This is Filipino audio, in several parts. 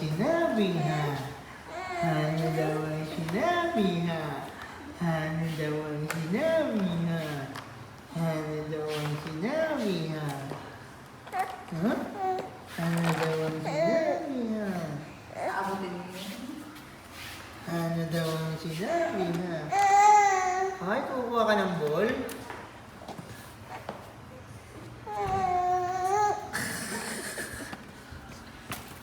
sinabi ha? Ano daw ang sinabi ha? Ano daw ang sinabi ha? Ano daw ang sinabi ha? Ha? Ano daw ang sinabi ha? Ano daw ang sinabi ha? Ay, kukuha ka ng ball?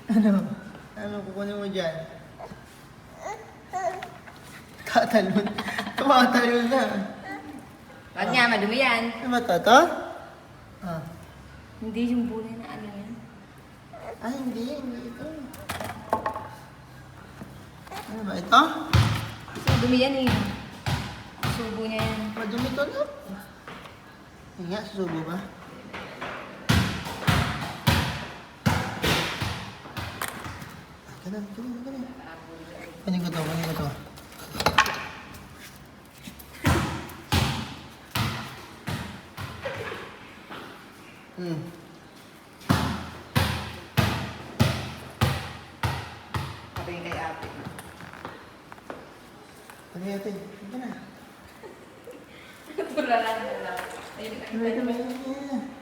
Ano? Ano kukunin mo dyan? Tatalon. Tumatalon na. Wag nga, madumi yan. Ano ba to? to? Ah. Hindi yung bunay na ano yan. Ah, hindi. Hindi ito. Ano ba ito? Kasi madumi yan eh. Subo niya yan. Madumi to no? Yung nga, susubo ba? Ganun, ganun, ganun. Kunin ko to, kunin ko to. Hmm. Sabi kay ate. Ano natin? Ito na. Tularan na lang. Ayun, Ito na,